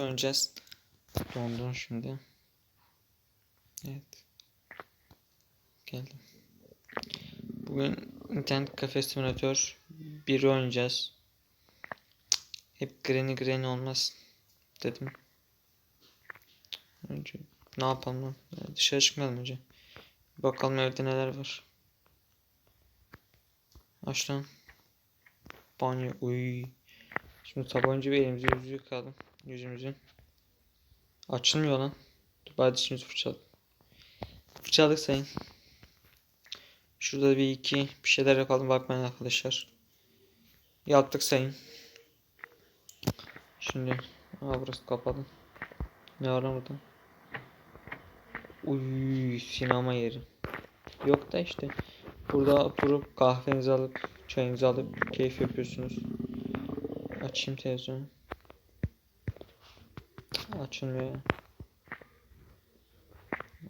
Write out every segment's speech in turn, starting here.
oynayacağız. Dondun şimdi. Evet. Geldim. Bugün internet kafe simülatör 1 oynayacağız. Hep granny granny olmaz dedim. Önce ne yapalım Dışarı çıkmayalım önce. Bakalım evde neler var. Aç lan. Banyo. Uy. Şimdi tabanca bir elimizi yüzümüzü yıkayalım. Yüzümüzü. Açılmıyor lan. Dur bari dişimizi fırçaladık. Fırçaladık sayın. Şurada bir iki bir şeyler yapalım bakmayın arkadaşlar. Yaptık sayın. Şimdi Aa, burası kapalı. Ne var lan burada? Uy sinema yeri. Yok da işte. Burada oturup kahvenizi alıp çayınızı alıp keyif yapıyorsunuz. Açayım televizyonu. Açılmıyor.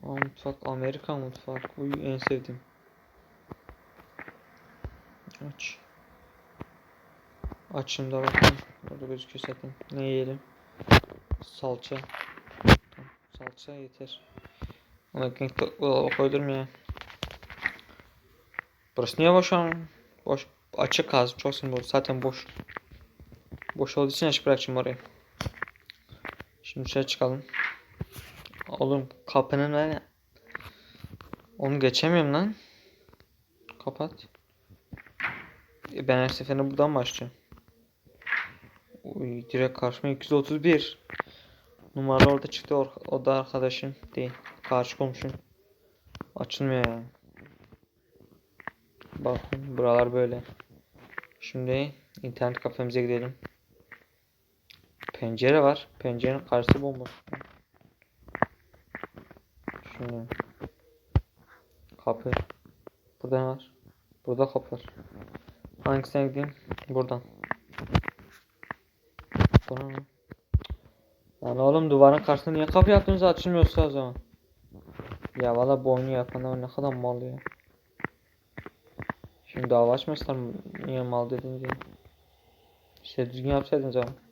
Aa, mutfak Amerika mutfak. Uy en sevdiğim. Aç. Açım da bakalım. Orada gözüküyor zaten. Ne yiyelim? Salça. Salça yeter. Ama de- dolaba koyulur mu ya? Burası niye boş an? Boş. Açık az. Çok sinir oldu. Zaten boş. Boş olduğu için açık bırakacağım orayı. Şimdi dışarı çıkalım. Oğlum kapının ne? Onu geçemiyorum lan. Kapat. E, Ben her seferinde buradan başlıyorum. Uy, direkt karşıma 231. Numara orada çıktı. O, o da arkadaşım değil. Karşı komşum. Açılmıyor yani. Bakın buralar böyle. Şimdi internet kafemize gidelim. Pencere var. Pencerenin karşısı bomboş. Şimdi kapı. Burada ne var? Burada kapı var. Hangisine gideyim? Buradan. Bana? Lan oğlum duvarın karşısında niye kapı yaptınız açılmıyorsa o zaman. Ya valla bu oyunu yapanlar ne kadar mal ya. Şimdi dava açmasınlar mı? Niye mal dedin diye. İşte düzgün yapsaydınız ama.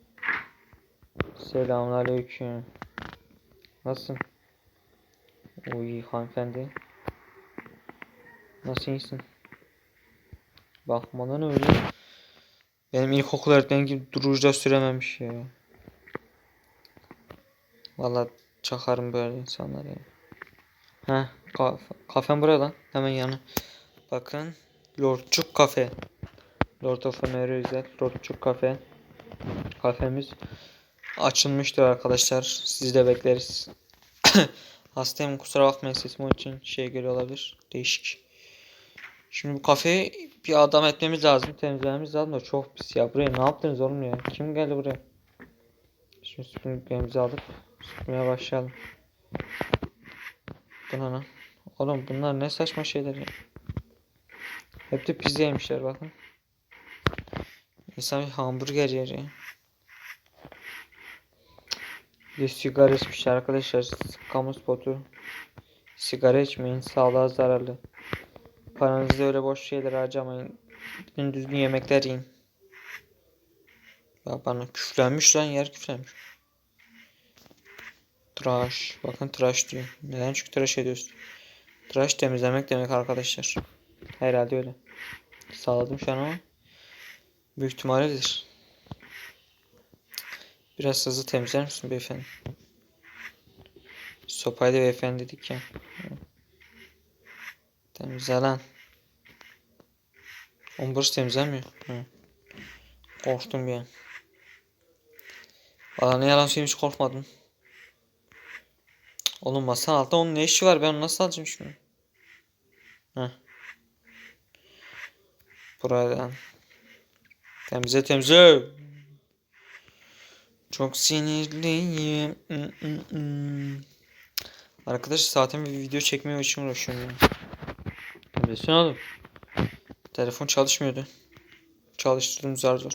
Selamünaleyküm. Nasılsın? Uy hanımefendi. Nasıl iyisin? Bakmadan öyle. Benim ilkokul öğretmenim gibi durucuda sürememiş ya. Vallahi çakarım böyle insanlara ya. Heh, kafe, kafem burada. Hemen yanı. Bakın. Lordçuk kafe. Lord of America. Lordçuk kafe. Kafemiz açılmıştır arkadaşlar. Siz de bekleriz. Hastayım kusura bakmayın sesim onun için şey geliyor olabilir. Değişik. Şimdi bu kafeyi bir adam etmemiz lazım. Temizlememiz lazım da çok pis ya. Buraya ne yaptınız oğlum ya? Kim geldi buraya? Şimdi süpürgelerimizi alıp süpürmeye başlayalım. Bu ne? Oğlum bunlar ne saçma şeyler ya. Hep de pizza yemişler bakın. İnsan bir hamburger yer ya. Bir sigara içmişler arkadaşlar. Kamu spotu. Sigara içmeyin. Sağlığa zararlı. Paranızı öyle boş şeylere harcamayın. Düzgün düzgün yemekler yiyin. Ya bana küflenmiş lan yer küflenmiş. Tıraş. Bakın tıraş diyor. Neden çünkü tıraş ediyorsun? Tıraş temizlemek demek arkadaşlar. Herhalde öyle. Sağladım şu an ama. Büyük ihtimalledir. Biraz hızlı temizler misin beyefendi? Sopayla beyefendi dedik ya. Temizle lan. Oğlum burası temizlenmiyor. Hı. Korktum bir an. Valla ne yalan söyleyeyim hiç korkmadım. Oğlum masanın altında onun ne işi var ben onu nasıl alacağım şimdi? Heh. Buradan. Temizle temizle. Çok sinirliyim. Arkadaşlar zaten bir video çekmeye için uğraşıyorum. Neredesin oğlum? Telefon çalışmıyordu. Çalıştırdım zar zor.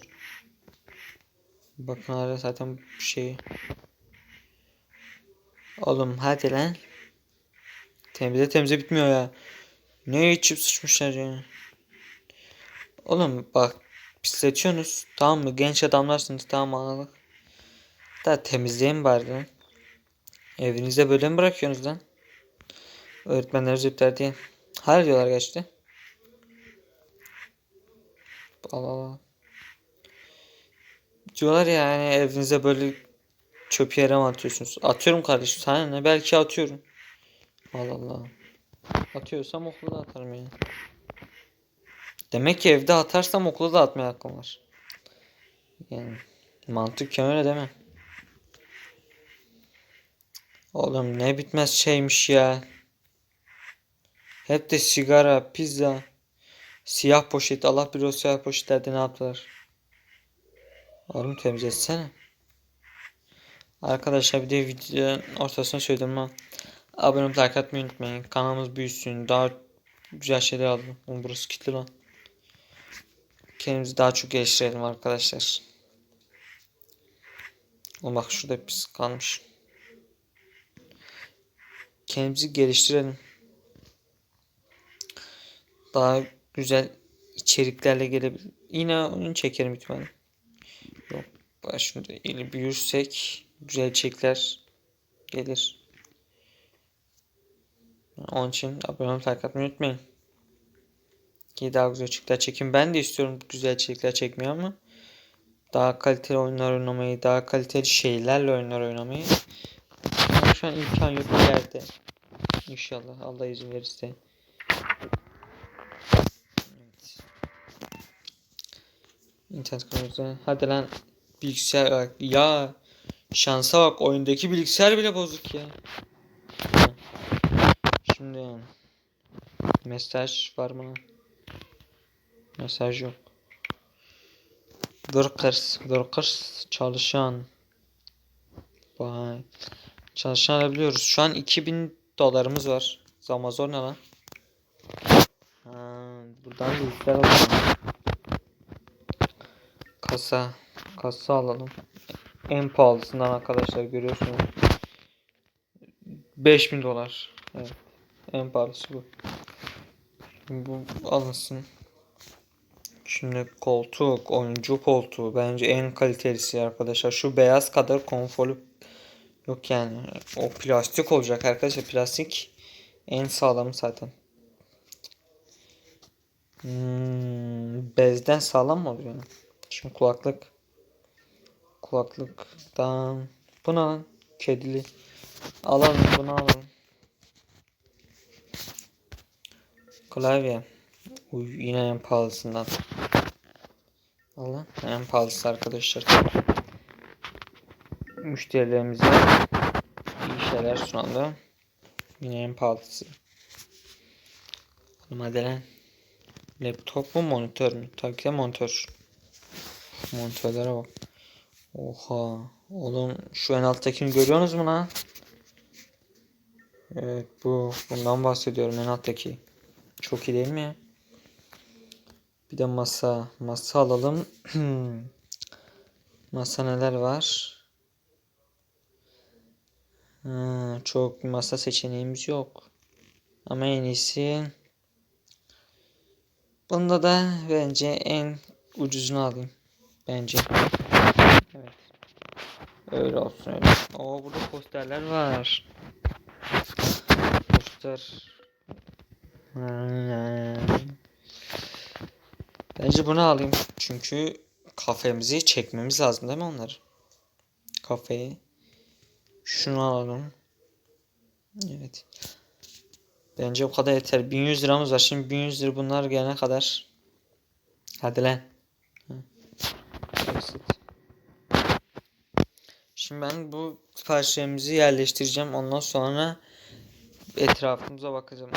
Bakın hala zaten şey. Oğlum hadi lan. Temize temize bitmiyor ya. Ne içip sıçmışlar ya. Oğlum bak pisletiyorsunuz tamam mı? Genç adamlarsınız tamam anladık. Da temizleyin bari. Evinizde böyle mi bırakıyorsunuz lan? Öğretmenler züpler diye. Hayır diyorlar geçti. Allah Allah. Diyorlar ya yani evinize böyle çöp yere mi atıyorsunuz? Atıyorum kardeşim sana ne? Belki atıyorum. Allah Allah. Atıyorsam okula da atarım yani. Demek ki evde atarsam okula da atmaya hakkım var. Yani mantık öyle değil mi? Oğlum ne bitmez şeymiş ya. Hep de sigara, pizza, siyah poşet. Allah bilir o siyah poşetlerde ne yaptılar. Oğlum temizletsene. Arkadaşlar bir de videonun ortasına söyledim ama abone olup like atmayı unutmayın. Kanalımız büyüsün. Daha güzel şeyler alalım. Burası kilitli lan. Kendimizi daha çok geliştirelim arkadaşlar. Oğlum bak şurada pis kalmış. Kendimizi geliştirelim. Daha güzel içeriklerle gelebilir. Yine onu çekerim ihtimalle. Yok. Bak şimdi ili büyürsek güzel içerikler gelir. Onun için abone like atmayı unutmayın. Ki daha güzel içerikler çekin. Ben de istiyorum güzel içerikler çekmeyi ama daha kaliteli oyunlar oynamayı, daha kaliteli şeylerle oyunlar oynamayı. Ama şu an imkan yok bir yerde. İnşallah Allah izin verirse. Evet. İnternet kafede. Hadi lan bilgisayar bak. Ya şansa bak oyundaki bilgisayar bile bozuk ya. Şimdi yani. Mesaj var mı? Mesaj yok. Workers, workers çalışan. Vay. Çalışan alabiliyoruz. Şu an 2000 dolarımız var. Amazon ne lan? Ha, buradan bilgisayar alalım. Kasa. Kasa alalım. En pahalısından arkadaşlar görüyorsunuz. 5000 dolar. Evet. En pahalısı bu. Bu alınsın. Şimdi koltuk, oyuncu koltuğu bence en kalitelisi arkadaşlar. Şu beyaz kadar konforlu yok yani. O plastik olacak arkadaşlar. Plastik en sağlamı zaten. Hmm, bezden sağlam mı oluyor? Şimdi kulaklık. Kulaklıktan. Bu ne lan? Kedili. Alalım bunu alalım. Klavye. Uy, yine en pahalısından. Allah en pahalısı arkadaşlar. Müşterilerimize iyi şeyler sunalım. Yine en pahalısı. Lan. Laptop mu monitör mü? Tabii ki de monitör. Monitörlere bak. Oha. Oğlum şu en alttakini görüyorsunuz mu lan? Evet bu. Bundan bahsediyorum en alttaki. Çok iyi değil mi? Bir de masa. Masa alalım. masa neler var? Çok masa seçeneğimiz yok. Ama en iyisi Bunda da bence en ucuzunu alayım. Bence. Evet. Öyle olsun öyle. Oo burada posterler var. Poster. Bence bunu alayım. Çünkü kafemizi çekmemiz lazım değil mi onlar? Kafeyi. Şunu alalım. Evet. Bence o kadar yeter. 1100 liramız var. Şimdi 1100 lira bunlar gelene kadar. Hadi lan. Şimdi ben bu siparişlerimizi yerleştireceğim. Ondan sonra etrafımıza bakacağım.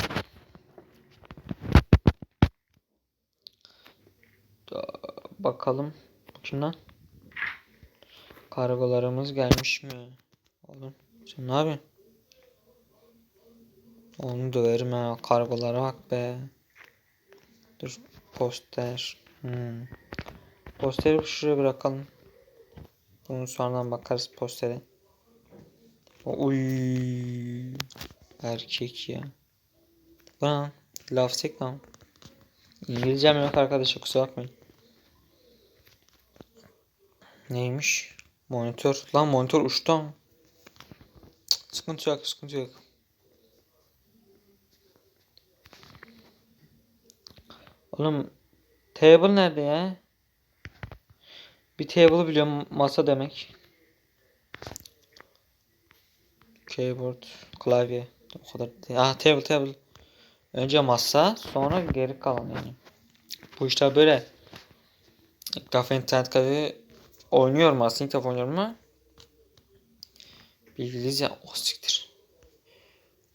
Bakalım. Bu kim lan? Kargolarımız gelmiş mi? Oğlum sen ne yapıyorsun? Onu döverim ha. Kargolara bak be. Dur. Poster. Hmm. Posteri şuraya bırakalım. Bunu sonradan bakarız postere. Uy. Erkek ya. Bana laf tek lan. İngilizcem yok arkadaşlar kusura bakmayın. Neymiş? Monitör. Lan monitör uçtu ama. Sıkıntı yok, sıkıntı yok. Oğlum table nerede ya? Bir table biliyorum masa demek. Keyboard, klavye. O kadar. Ah table table. Önce masa, sonra geri kalan yani. Bu işler böyle. İlk defa internet kafe oynuyorum aslında ilk defa oynuyorum ama bilgiliyiz ya o siktir.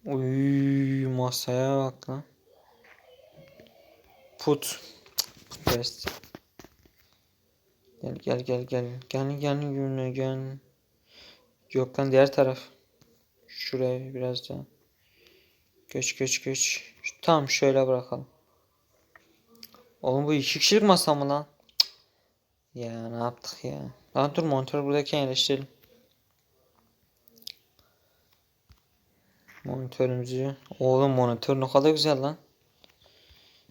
Uy masaya bak lan. Put. Rest. Gel gel gel gel. Gel gel yürüne gel. Yok diğer taraf. Şuraya biraz daha. Göç göç göç. Tam şöyle bırakalım. Oğlum bu iki kişilik masa mı lan? Cık. Ya ne yaptık ya? Lan dur monitörü buradayken yerleştirelim. Monitörümüzü. Oğlum monitör ne kadar güzel lan.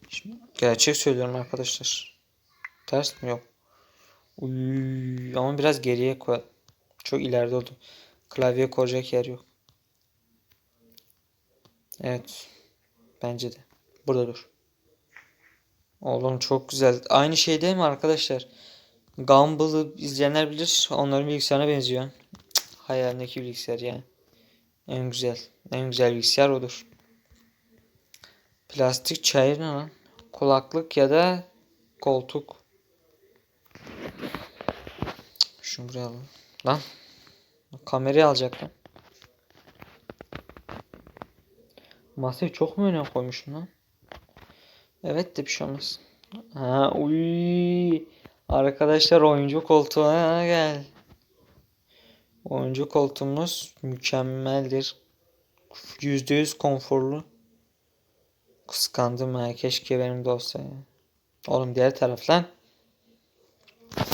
Şimdi gerçek söylüyorum arkadaşlar. Ters mi? Yok. Uy, ama biraz geriye koy. Çok ileride oldu. Klavye koyacak yer yok. Evet. Bence de. Burada dur. Oğlum çok güzel. Aynı şey değil mi arkadaşlar? Gumball'ı izleyenler bilir. Onların bilgisayarına benziyor. Cık, hayalindeki bilgisayar yani. En güzel. En güzel bilgisayar odur. Plastik çayır ne lan? Kulaklık ya da koltuk. Şunu buraya alalım. Lan. Kamerayı alacaktım. Masayı çok mu öne koymuşum lan? Evet de bir şey olmaz. Ha uy. Arkadaşlar oyuncu koltuğuna gel. Oyuncu koltuğumuz mükemmeldir. %100 konforlu. Kıskandım ha. Keşke benim de olsa ya. Oğlum diğer taraf lan.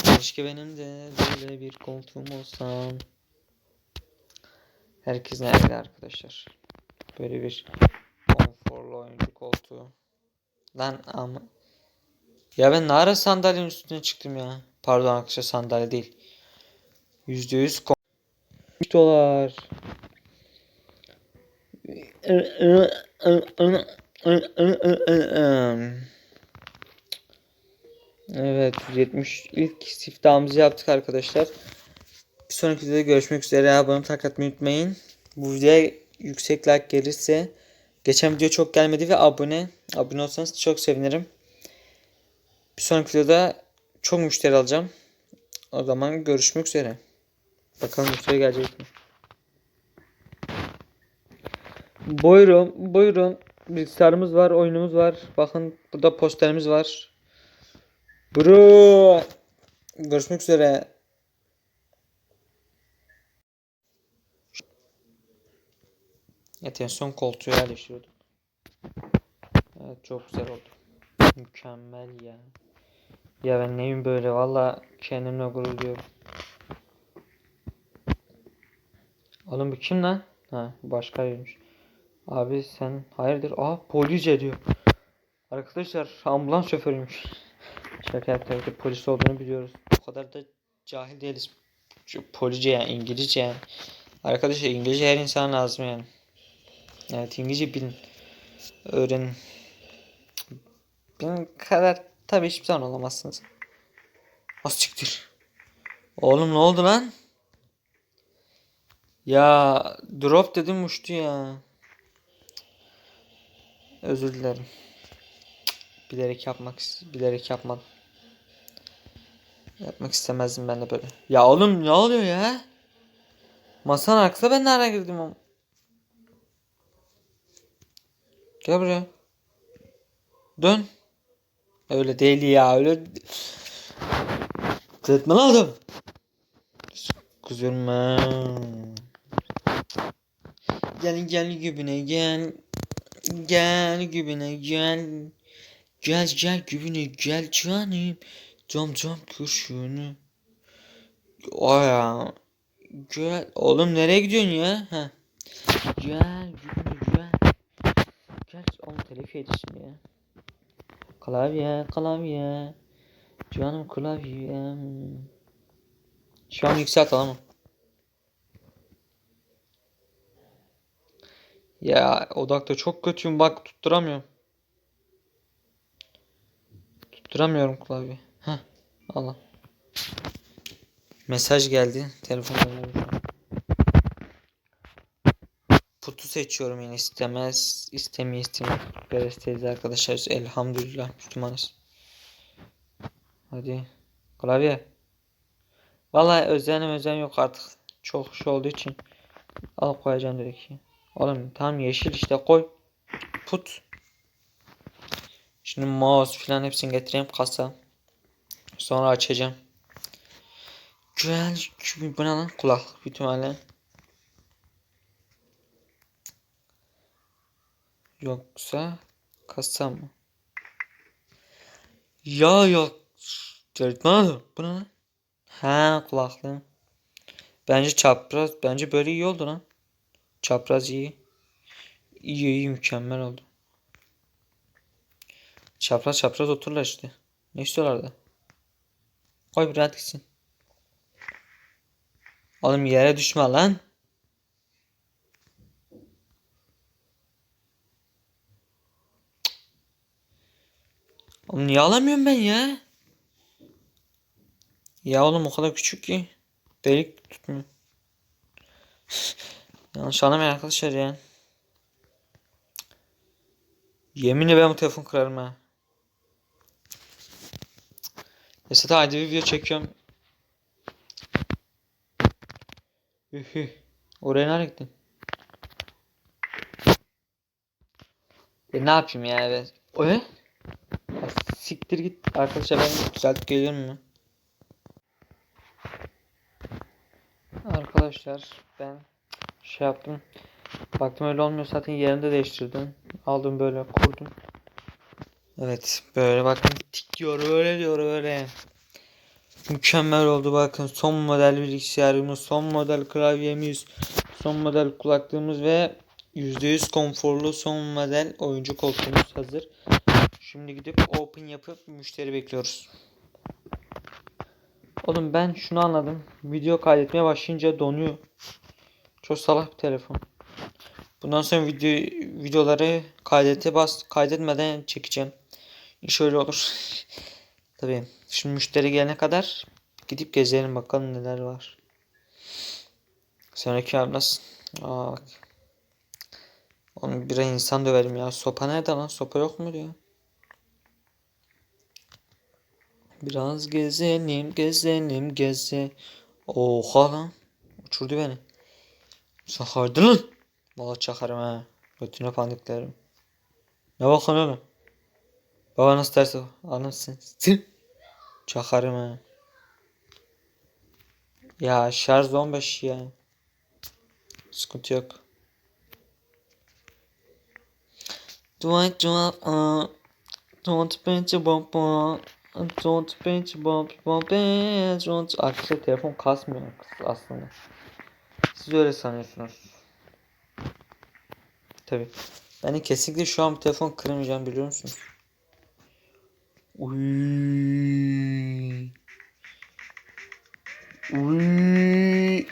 Keşke benim de böyle bir koltuğum olsa. Herkes nerede arkadaşlar? Böyle bir konforlu oyuncu koltuğu. Lan ama. Ya ben ne ara sandalyenin üstüne çıktım ya. Pardon arkadaşlar sandalye değil. %100 kon- 3 dolar. Evet 70 ilk siftahımızı yaptık arkadaşlar. Bir sonraki videoda görüşmek üzere. Abone takip etmeyi unutmayın. Bu videoya yüksek like gelirse geçen video çok gelmedi ve abone abone olsanız çok sevinirim. Bir sonraki videoda çok müşteri alacağım. O zaman görüşmek üzere. Bakalım müşteri gelecek mi? Buyurun, buyurun. Bilgisayarımız var, oyunumuz var. Bakın burada posterimiz var. Bro. Görüşmek üzere. Son koltuğu yerleştiriyordum. Evet çok güzel oldu. Mükemmel ya. Ya ben neyim böyle valla kendimle gurur duyuyorum. Oğlum bu kim lan? Ha başka biriymiş. Abi sen hayırdır? Aa polis diyor. Arkadaşlar ambulans şoförüymüş. Şaka yaptık. Polis olduğunu biliyoruz. O kadar da cahil değiliz. Şu police yani İngilizce yani. Arkadaşlar İngilizce her insan lazım yani. Evet İngilizce bilin. Öğrenin. Benim kadar tabi hiçbir zaman olamazsınız. Az çıktır. Oğlum ne oldu lan? Ya drop dedim uçtu ya. Özür dilerim. Bilerek yapmak bilerek yapmadım. Yapmak istemezdim ben de böyle. Ya oğlum ne oluyor ya? Masanın arkasına ben nereye girdim ama? Gel buraya. Dön. Öyle değil ya öyle. Kızartma lan adam. Kızırma. Gel gel gübüne gel. Gel gübüne gel. Gel gel gübüne gel canım. Cam cam kurşunu. Aya. Gel. Oğlum nereye gidiyorsun ya? Ha. Gel gübüne gel. Gel. Oğlum telif yedi şimdi ya. Klavye klavye. Canım klavyem. Şu an yükselt ama. Ya odakta çok kötüyüm bak tutturamıyorum. Tutturamıyorum klavye. Heh Allah. Mesaj geldi. Telefon Putu seçiyorum yine istemez. İstemiyor istemiyor. Beresteyiz arkadaşlar. Elhamdülillah Müslümanız. Hadi. Klavye. Vallahi özenim özen yok artık. Çok şey olduğu için. Al koyacağım direkt. Oğlum tam yeşil işte koy. Put. Şimdi mouse falan hepsini getireyim kasa. Sonra açacağım. Güzel. Bu ne lan? Kulaklık ihtimalle. Yoksa kasa mı? Ya yok. Öğretmen bu ne lan? Ha kulaklığım. Bence çapraz. Bence böyle iyi oldu lan. Çapraz iyi. İyi iyi mükemmel oldu. Çapraz çapraz oturlar işte. Ne istiyorlardı? Koy bir rahat gitsin. Oğlum yere düşme lan. Oğlum niye alamıyorum ben ya? Ya oğlum o kadar küçük ki. Delik tutmuyor. Yanlış anlamayın arkadaşlar ya. Yeminle ben bu telefon kırarım ha. Neyse de hadi video çekiyorum. Ühü. Oraya nereye gittin? E ne yapayım ya evet. O ne? Ya Siktir git arkadaşlar ben düzeltip geliyorum mu? Arkadaşlar ben şey yaptım. Baktım öyle olmuyor zaten yerinde değiştirdim. Aldım böyle kurdum. Evet böyle bakın tik diyor öyle diyor öyle. Mükemmel oldu bakın son model bilgisayarımız, son model klavyemiz, son model kulaklığımız ve %100 konforlu son model oyuncu koltuğumuz hazır. Şimdi gidip open yapıp müşteri bekliyoruz. Oğlum ben şunu anladım. Video kaydetmeye başlayınca donuyor. Çok salak bir telefon. Bundan sonra video videoları kaydete bas kaydetmeden çekeceğim. İş öyle olur. Tabii. Şimdi müşteri gelene kadar gidip gezelim bakalım neler var. Sonraki abi nasıl? Aa bak. Onu bir insan döverim ya. Sopa nerede lan? Sopa yok mu diyor. Biraz gezelim, gezelim, geze. Oha lan. Uçurdu beni. Sakardı lan. Valla çakarım ha. Götüne pandiklerim. Ne bakın oğlum? Baba nasıl derse anlasın. Çakarım ha. Ya şarj 15 ya. Sıkıntı yok. Don't drop uh, don't pinch bump uh, don't pinch bump bump don't Arkadaşlar telefon kasmıyor aslında. Siz öyle sanıyorsunuz. Tabi. De kesinlikle şu an bir telefon kırmayacağım biliyor musunuz? Uy. Uy.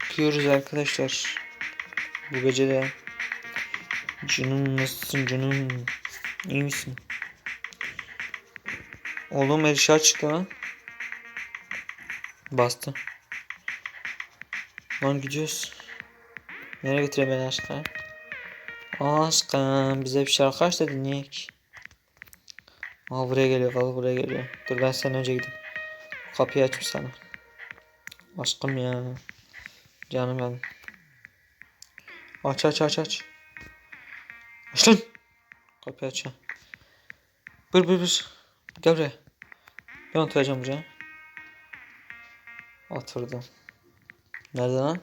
Bakıyoruz arkadaşlar. Bu gece de Canım nasılsın canım? İyi misin? Oğlum erişa çıktı lan. Bastı. Lan gidiyoruz. Nereye götürüyor beni aşkım? Aşkım bize bir şarkı aç da dinleyek. Aa buraya geliyor valla buraya geliyor. Dur ben sen önce gideyim. Kapıyı açmış sana. Aşkım ya. Canım benim. Aç aç aç aç. Aç lan. Kapıyı aç. Bır bır bır. Gel buraya. Ben oturacağım buraya. Oturdum. Nerede lan?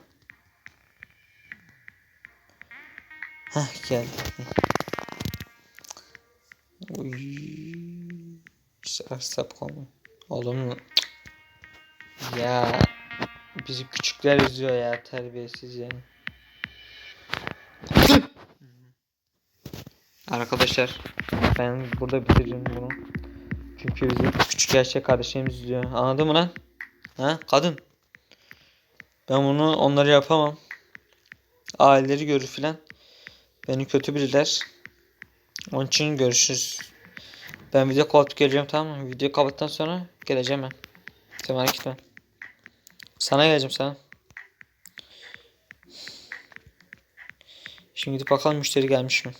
Heh geldi. Uy. Konu. Oğlum. Ya. Bizi küçükler üzüyor ya terbiyesiz yani. Arkadaşlar ben burada bitireceğim bunu. Çünkü bizi küçük yaşta kardeşlerimiz izliyor. Anladın mı lan? Ha kadın. Ben bunu onları yapamam. Aileleri görür filan. Beni kötü bilirler. Onun için görüşürüz. Ben video kapatıp geleceğim tamam mı? Video kapattıktan sonra geleceğim ben. Sen merak etme. Sana geleceğim sana. Şimdi gidip bakalım müşteri gelmiş mi?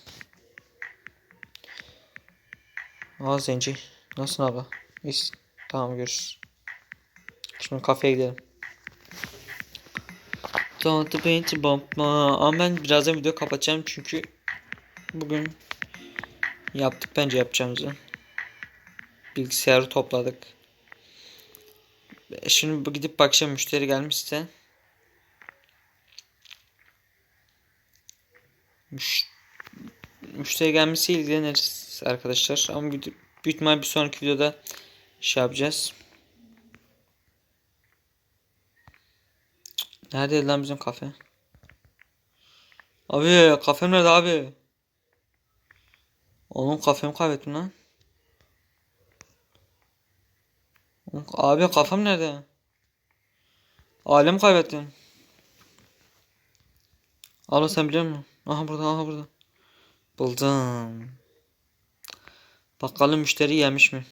Aa zenci. Nasılsın abla? İyisin. Tamam görüşürüz. Şimdi kafeye gidelim. Don't paint bomba. Ama ben birazdan video kapatacağım çünkü bugün yaptık bence yapacağımızı. Bilgisayarı topladık. Şimdi bu gidip bakacağım müşteri gelmişse. Müş müşteri gelmesi ilgileniriz arkadaşlar. Ama büyük bir sonraki videoda şey yapacağız. Nerede lan bizim kafe? Abi kafem nerede abi? Oğlum kafemi kaybettim lan. Abi kafam nerede? Alem kaybettim. Abla sen biliyor musun? Aha burada aha burada. Buldum. Bakalım müşteri yemiş mi?